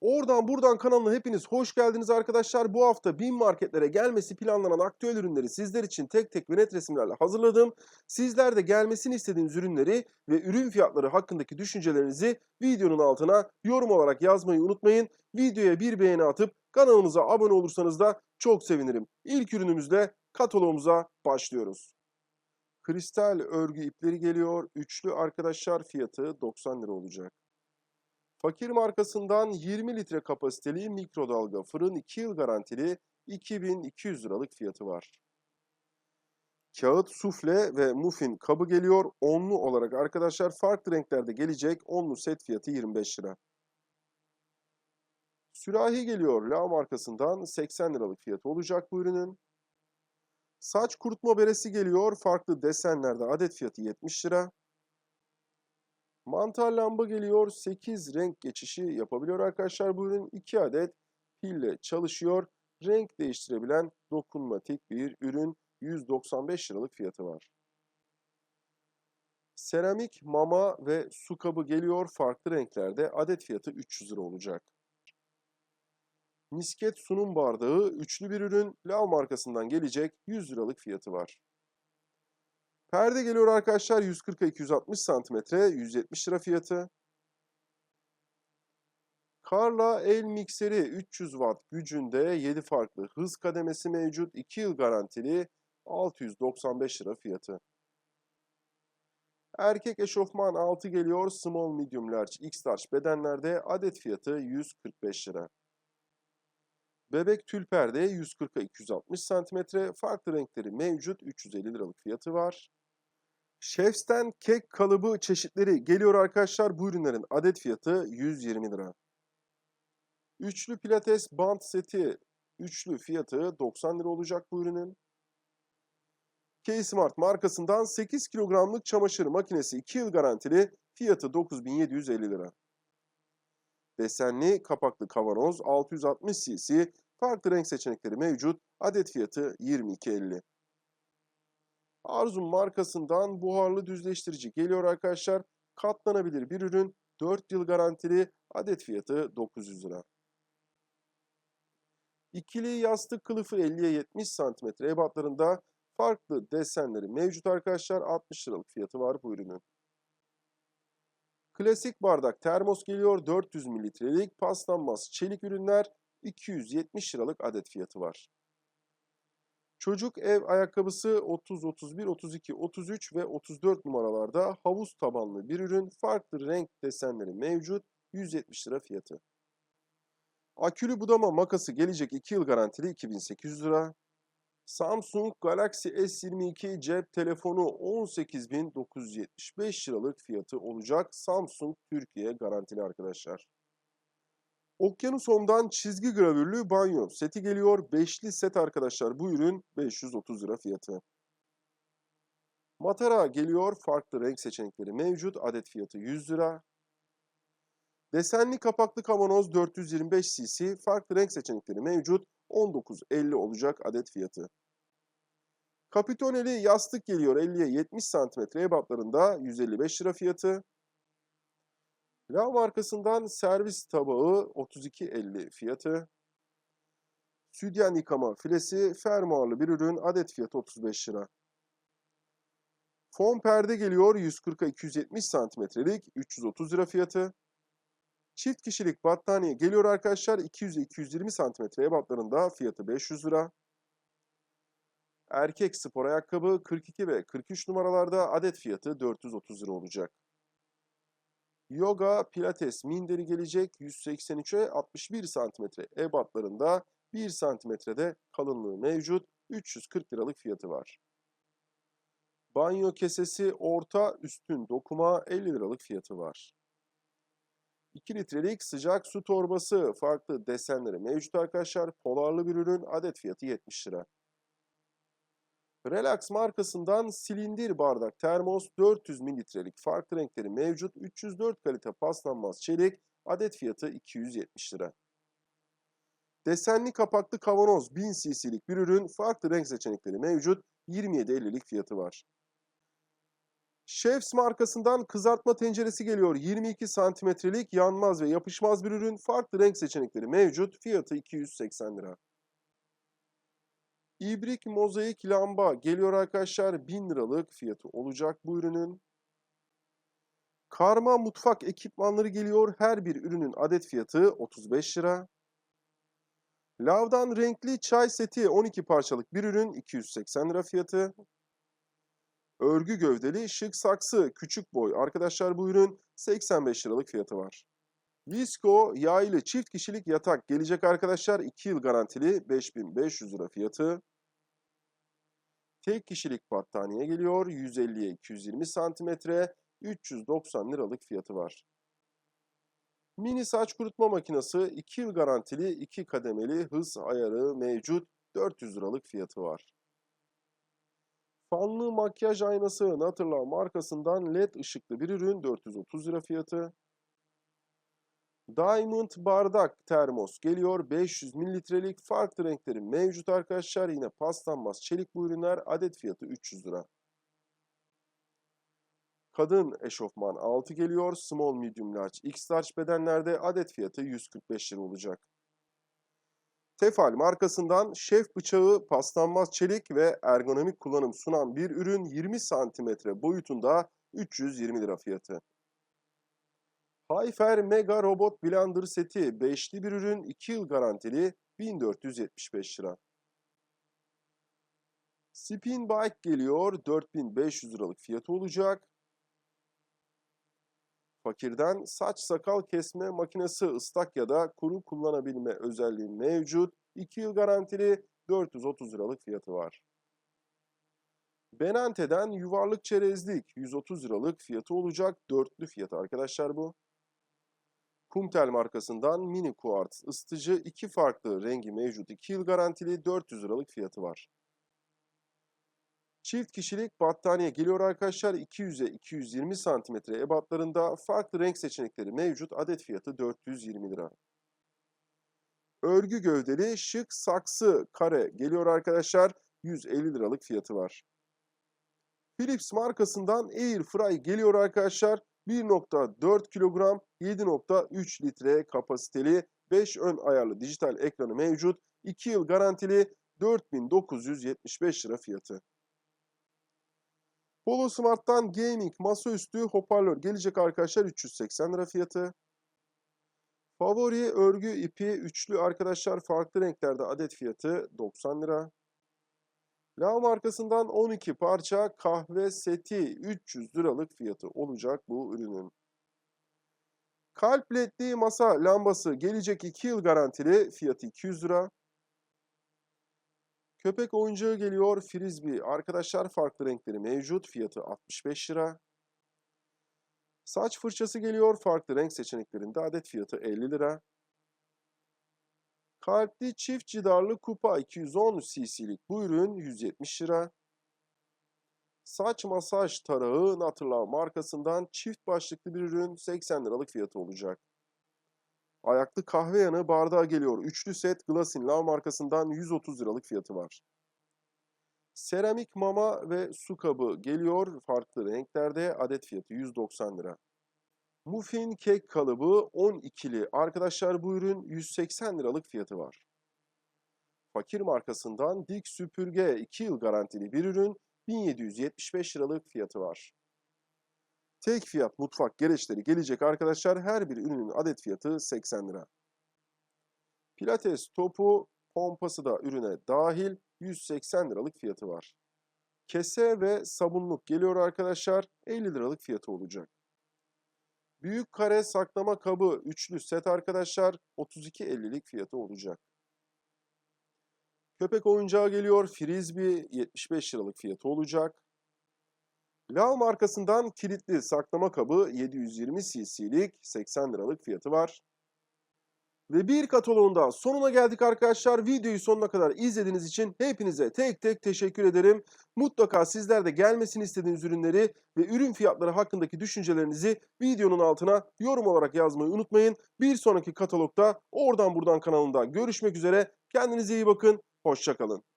Oradan buradan kanalına hepiniz hoş geldiniz arkadaşlar. Bu hafta bin marketlere gelmesi planlanan aktüel ürünleri sizler için tek tek ve net resimlerle hazırladım. Sizler de gelmesini istediğiniz ürünleri ve ürün fiyatları hakkındaki düşüncelerinizi videonun altına yorum olarak yazmayı unutmayın. Videoya bir beğeni atıp kanalımıza abone olursanız da çok sevinirim. İlk ürünümüzle kataloğumuza başlıyoruz. Kristal örgü ipleri geliyor. Üçlü arkadaşlar fiyatı 90 lira olacak. Fakir markasından 20 litre kapasiteli mikrodalga fırın 2 yıl garantili 2200 liralık fiyatı var. Kağıt sufle ve muffin kabı geliyor. Onlu olarak arkadaşlar farklı renklerde gelecek. Onlu set fiyatı 25 lira. Sürahi geliyor. La markasından 80 liralık fiyatı olacak bu ürünün. Saç kurutma beresi geliyor. Farklı desenlerde adet fiyatı 70 lira. Mantar lamba geliyor. 8 renk geçişi yapabiliyor arkadaşlar bu ürün. 2 adet pille çalışıyor. Renk değiştirebilen dokunmatik bir ürün. 195 liralık fiyatı var. Seramik mama ve su kabı geliyor farklı renklerde. Adet fiyatı 300 lira olacak. Misket sunum bardağı üçlü bir ürün. Lav markasından gelecek 100 liralık fiyatı var. Perde geliyor arkadaşlar 140'a 260 santimetre 170 lira fiyatı. Karla el mikseri 300 watt gücünde 7 farklı hız kademesi mevcut 2 yıl garantili 695 lira fiyatı. Erkek eşofman 6 geliyor small medium large x large bedenlerde adet fiyatı 145 lira. Bebek tül perde 140'a 260 santimetre farklı renkleri mevcut 350 liralık fiyatı var. Chefs'ten kek kalıbı çeşitleri geliyor arkadaşlar. Bu ürünlerin adet fiyatı 120 lira. Üçlü pilates bant seti üçlü fiyatı 90 lira olacak bu ürünün. K-Smart markasından 8 kilogramlık çamaşır makinesi 2 yıl garantili fiyatı 9750 lira. Desenli kapaklı kavanoz 660 cc farklı renk seçenekleri mevcut adet fiyatı 22.50. Arzum markasından buharlı düzleştirici geliyor arkadaşlar. Katlanabilir bir ürün. 4 yıl garantili adet fiyatı 900 lira. İkili yastık kılıfı 50'ye 70 cm ebatlarında farklı desenleri mevcut arkadaşlar. 60 liralık fiyatı var bu ürünün. Klasik bardak termos geliyor. 400 mililitrelik paslanmaz çelik ürünler 270 liralık adet fiyatı var. Çocuk ev ayakkabısı 30, 31, 32, 33 ve 34 numaralarda havuz tabanlı bir ürün. Farklı renk desenleri mevcut. 170 lira fiyatı. Akülü budama makası gelecek 2 yıl garantili 2800 lira. Samsung Galaxy S22 cep telefonu 18.975 liralık fiyatı olacak. Samsung Türkiye garantili arkadaşlar. Okyanus Home'dan çizgi gravürlü banyo seti geliyor. Beşli set arkadaşlar. Bu ürün 530 lira fiyatı. Matara geliyor. Farklı renk seçenekleri mevcut. Adet fiyatı 100 lira. Desenli kapaklı kavanoz 425 cc. Farklı renk seçenekleri mevcut. 19.50 olacak adet fiyatı. Kapitoneli yastık geliyor 50'ye 70 cm ebatlarında 155 lira fiyatı. Lav markasından servis tabağı 32.50 fiyatı. Südyen yıkama filesi fermuarlı bir ürün adet fiyatı 35 lira. Fon perde geliyor 140'a 270 santimetrelik 330 lira fiyatı. Çift kişilik battaniye geliyor arkadaşlar 200'e 220 santimetre ebatlarında fiyatı 500 lira. Erkek spor ayakkabı 42 ve 43 numaralarda adet fiyatı 430 lira olacak. Yoga Pilates minderi gelecek 183'e 61 santimetre ebatlarında 1 santimetrede kalınlığı mevcut 340 liralık fiyatı var. Banyo kesesi orta üstün dokuma 50 liralık fiyatı var. 2 litrelik sıcak su torbası farklı desenleri mevcut arkadaşlar. Polarlı bir ürün adet fiyatı 70 lira. Relax markasından silindir bardak termos 400 mililitrelik farklı renkleri mevcut 304 kalite paslanmaz çelik adet fiyatı 270 lira. Desenli kapaklı kavanoz 1000 cc'lik bir ürün farklı renk seçenekleri mevcut 27.50'lik fiyatı var. Chefs markasından kızartma tenceresi geliyor. 22 santimetrelik yanmaz ve yapışmaz bir ürün. Farklı renk seçenekleri mevcut. Fiyatı 280 lira. İbrik mozaik lamba geliyor arkadaşlar. 1000 liralık fiyatı olacak bu ürünün. Karma mutfak ekipmanları geliyor. Her bir ürünün adet fiyatı 35 lira. Lavdan renkli çay seti 12 parçalık bir ürün 280 lira fiyatı. Örgü gövdeli şık saksı küçük boy. Arkadaşlar bu ürün 85 liralık fiyatı var. Visco yaylı çift kişilik yatak gelecek arkadaşlar 2 yıl garantili 5500 lira fiyatı. Tek kişilik battaniye geliyor 150'ye 220 santimetre 390 liralık fiyatı var. Mini saç kurutma makinesi 2 yıl garantili 2 kademeli hız ayarı mevcut 400 liralık fiyatı var. Fanlı makyaj aynası Natırla markasından led ışıklı bir ürün 430 lira fiyatı. Diamond bardak termos geliyor 500 mililitrelik farklı renkleri mevcut arkadaşlar. Yine paslanmaz çelik bu ürünler adet fiyatı 300 lira. Kadın eşofman 6 geliyor. Small, medium, large, x large bedenlerde adet fiyatı 145 lira olacak. Tefal markasından şef bıçağı paslanmaz çelik ve ergonomik kullanım sunan bir ürün 20 santimetre boyutunda 320 lira fiyatı. Hayfer Mega Robot Blender seti 5'li bir ürün 2 yıl garantili 1475 lira. Spin Bike geliyor 4500 liralık fiyatı olacak. Fakirden saç sakal kesme makinesi ıslak ya da kuru kullanabilme özelliği mevcut. 2 yıl garantili 430 liralık fiyatı var. Benante'den yuvarlık çerezlik 130 liralık fiyatı olacak. Dörtlü fiyatı arkadaşlar bu. Kumtel markasından mini kuartz ısıtıcı iki farklı rengi mevcut. 2 yıl garantili 400 liralık fiyatı var. Çift kişilik battaniye geliyor arkadaşlar 200'e 220 santimetre ebatlarında farklı renk seçenekleri mevcut. Adet fiyatı 420 lira. Örgü gövdeli şık saksı kare geliyor arkadaşlar 150 liralık fiyatı var. Philips markasından Air Fry geliyor arkadaşlar 1.4 kilogram 7.3 litre kapasiteli 5 ön ayarlı dijital ekranı mevcut. 2 yıl garantili 4975 lira fiyatı. Polo Smart'tan gaming masaüstü hoparlör gelecek arkadaşlar 380 lira fiyatı. Favori örgü ipi üçlü arkadaşlar farklı renklerde adet fiyatı 90 lira. La markasından 12 parça kahve seti 300 liralık fiyatı olacak bu ürünün. Kalp ledli masa lambası gelecek 2 yıl garantili fiyatı 200 lira. Köpek oyuncağı geliyor frisbee. Arkadaşlar farklı renkleri mevcut. Fiyatı 65 lira. Saç fırçası geliyor farklı renk seçeneklerinde adet fiyatı 50 lira. Kalpli çift cidarlı kupa 210 cc'lik bu ürün 170 lira. Saç masaj tarağı Naturla markasından çift başlıklı bir ürün 80 liralık fiyatı olacak. Ayaklı kahve yanı bardağı geliyor. Üçlü set Glassin Lav markasından 130 liralık fiyatı var. Seramik mama ve su kabı geliyor. Farklı renklerde adet fiyatı 190 lira. Muffin kek kalıbı 12'li. Arkadaşlar bu ürün 180 liralık fiyatı var. Fakir markasından dik süpürge 2 yıl garantili bir ürün 1775 liralık fiyatı var. Tek fiyat mutfak gereçleri gelecek arkadaşlar. Her bir ürünün adet fiyatı 80 lira. Pilates topu pompası da ürüne dahil 180 liralık fiyatı var. Kese ve sabunluk geliyor arkadaşlar. 50 liralık fiyatı olacak. Büyük kare saklama kabı üçlü set arkadaşlar 32.50'lik fiyatı olacak. Köpek oyuncağı geliyor. Frisbee 75 liralık fiyatı olacak. Lav markasından kilitli saklama kabı 720 cc'lik 80 liralık fiyatı var. Ve bir kataloğun daha sonuna geldik arkadaşlar. Videoyu sonuna kadar izlediğiniz için hepinize tek tek teşekkür ederim. Mutlaka sizler de gelmesini istediğiniz ürünleri ve ürün fiyatları hakkındaki düşüncelerinizi videonun altına yorum olarak yazmayı unutmayın. Bir sonraki katalogda oradan buradan kanalında görüşmek üzere. Kendinize iyi bakın. Hoşçakalın.